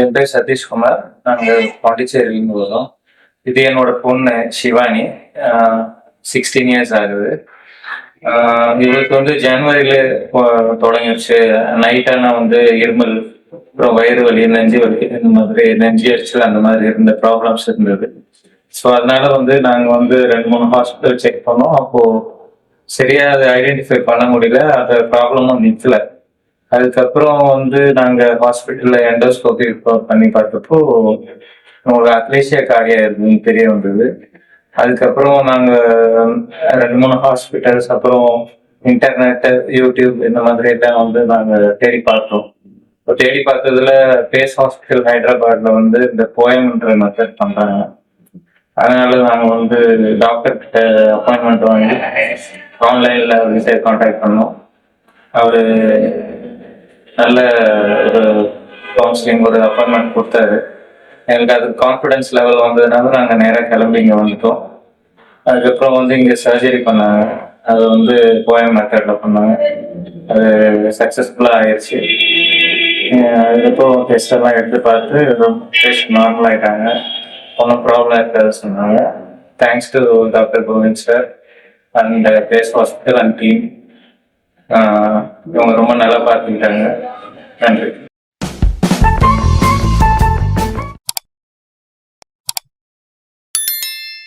என் பேர் சதீஷ்குமார். நாங்கள் பாண்டிச்சேரியிலிருந்து வரோம். இது என்னோட பொண்ணு சிவானி சிக்ஸ்டீன் இயர்ஸ் ஆகுது. இவருக்கு வந்து ஜனவரியில தொடங்கிடுச்சு நைட் ஆனால் வந்து இருமல் அப்புறம் வயிறு வலி நெஞ்சு வலி இந்த மாதிரி நெஞ்சு எரிச்சல் அந்த மாதிரி இருந்த ப்ராப்ளம்ஸ் இருந்தது. ஸோ அதனால வந்து நாங்கள் வந்து ரெண்டு மூணு ஹாஸ்பிட்டல் செக் பண்ணோம். அப்போ சரியா அதை ஐடென்டிஃபை பண்ண முடியல. அந்த ப்ராப்ளமும் நிற்கல அதுக்கப்புறம் வந்து நாங்க ஹாஸ்பிட்டல்ல எண்டோஸ்கோபி பண்ணி பார்த்தப்போ உங்களுக்கு அக்லேசியா காரியா இருக்குன்னு தெரிய வந்தது. அதுக்கப்புறம் நாங்க ரெண்டு மூணு ஹாஸ்பிட்டல்ஸ் அப்புறம் இன்டர்நெட் யூடியூப் இந்த மாதிரி எல்லாம் வந்து நாங்க தேடி பார்த்தோம். இப்போ தேடி பார்த்ததுல பேஸ் ஹாஸ்பிட்டல் ஹைதராபாத்ல வந்து இந்த போயம்ன்ற மெத்தட் பண்றாங்க. அதனால நாங்க வந்து டாக்டர் கிட்ட அப்பாயின்மெண்ட் வாங்கி ஆன்லைன்ல அவர்கிட்ட கான்டாக்ட் பண்ணோம். அவரு நல்ல ஒரு கவுன்சிலிங் ஒரு அப்பாயின்மெண்ட் கொடுத்தாரு. எங்களுக்கு அது கான்ஃபிடன்ஸ் லெவல் வந்ததுனால நாங்கள் நேராக கிளம்பி இங்கே வந்துட்டோம். அதுக்கப்புறம் வந்து இங்கே சர்ஜரி பண்ணாங்க. அது வந்து கோயம் மெத்தடில் பண்ணாங்க. அது சக்ஸஸ்ஃபுல்லாக ஆயிடுச்சு அதுக்கப்புறம் டெஸ்ட் எல்லாம் எடுத்து பார்த்து பேஷண்ட் நார்மல் ஆயிட்டாங்க. ஒன்றும் ப்ராப்ளம் இருக்காது சொன்னாங்க. Thanks to doctor Govind sir and base hospital and team இவங்க ரொம்ப நல்லா பார்த்துக்கிட்டாங்க. நன்றி.